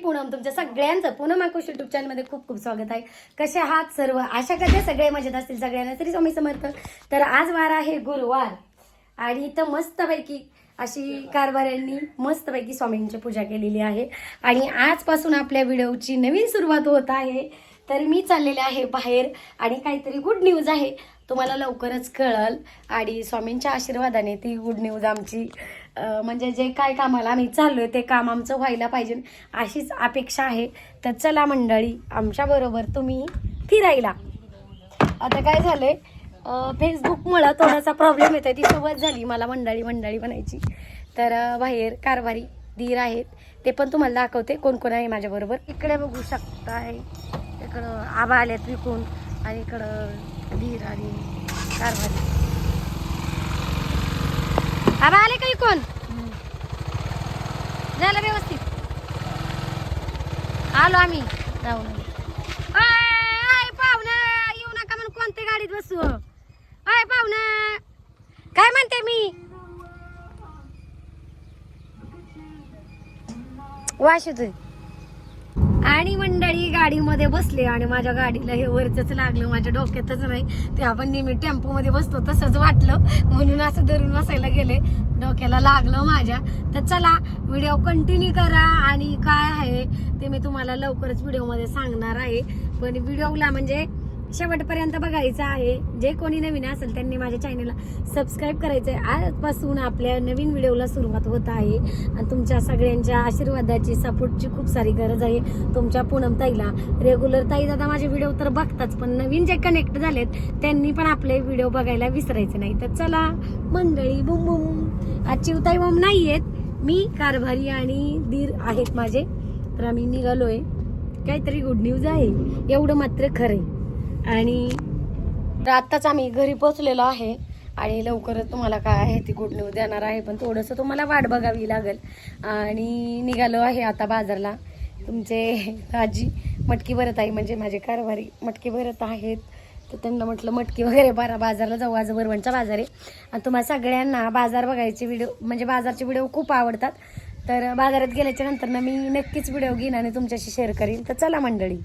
पूनम तुमच्या सगळ्यांचं पूनम आकोश युट्यूब चॅनलमध्ये खूप खूप स्वागत आहे. कसे आहात सर्व? आशा करते सगळे मजेत असतील. सगळ्यांना तरी स्वामी समर्थ. तर आज वार आहे गुरुवार. आणि इथं मस्तपैकी अशी कारभाऱ्यांनी मस्तपैकी स्वामींची पूजा केलेली आहे. आणि आजपासून आपल्या व्हिडिओची नवीन सुरुवात होत आहे. तर मी चाललेले आहे बाहेर आणि काहीतरी गुड न्यूज आहे. तुम्हाला लवकरच कळल. आणि स्वामींच्या आशीर्वादाने ती गुड न्यूज आमची म्हणजे जे काय कामाला आम्ही चाललोय ते काम आमचं व्हायला पाहिजे. अशीच अपेक्षा आहे. तर चला मंडळी आमच्याबरोबर तुम्ही फिरायला. आता काय झालंय? आहे फेसबुकमुळं थोडासा प्रॉब्लेम येतोय. ती सुरुवात झाली मला मंडळी मंडळी बनायची तर बाहेर कारभारी धीर आहेत. ते पण तुम्हाला दाखवते कोण कोण आहे माझ्याबरोबर इकडे बघू शकताय. इकडं आबा आल्यात विकून आणि इकडं धीर आणि कारभारी. आबा आले काही कोण झालं व्यवस्थित. आलो आम्ही. जाऊन पाहुणा येऊ नका म्हणून कोणत्या गाडीत बसू? आय पाहुणा. काय म्हणते मी? वाश येतोय. आणि मंडळी गाडीमध्ये बसले आणि माझ्या गाडीला हे वरच लागलं माझ्या डोक्यातच नाही. ते आपण नेहमी टेम्पो मध्ये बसतो तसंच वाटलं. म्हणून असं धरून बसायला गेले. डोक्याला लागलं माझ्या. तर चला व्हिडिओ कंटिन्यू करा आणि काय आहे ते मी तुम्हाला लवकरच व्हिडिओमध्ये सांगणार आहे. पण व्हिडिओला म्हणजे शेवटपर्यंत बघायचं आहे. जे कोणी नवीन असेल त्यांनी माझ्या चॅनलला सबस्क्राईब करायचं आहे आजपासून आपल्या नवीन व्हिडिओला सुरुवात होत आहे. आणि तुमच्या सगळ्यांच्या आशीर्वादाची सपोर्टची खूप सारी गरज आहे. तुमच्या पूनम ताईला रेग्युलर ताई दादा माझे व्हिडिओ तर बघताच पण नवीन जे कनेक्ट झालेत त्यांनी पण आपले व्हिडिओ बघायला विसरायचे नाही. तर चला मंडळी बुम बुम. आजची उताई बम नाही आहेत मी कारभारी आणि दीर आहेत माझे. तर आम्ही निघालोय. काहीतरी गुड न्यूज आहे. एवढं मात्र खरं आहे आणि आत्ताच आम्ही घरी पोचलेलो आहे आणि लवकरच तुम्हाला काय आहे ती गुड न्यूज देणार आहे. पण थोडंसं तुम्हाला वाट बघावी लागेल. आणि निघालो आहे आता बाजारला. तुमचे आजी मटकी भरत आहे म्हणजे माझे कारभारी मटकी भरत आहेत. तर त्यांना म्हटलं मटकी वगैरे बारा बाजारला जाऊ. आज वरवणचा बाजार आहे. आणि तुम्हाला सगळ्यांना बाजार बघायचे व्हिडिओ म्हणजे बाजारचे व्हिडिओ खूप आवडतात. तर बाजारात गेल्याच्यानंतर ना मी नक्कीच व्हिडिओ घेईन आणि तुमच्याशी शेअर करीन. तर चला मंडळी.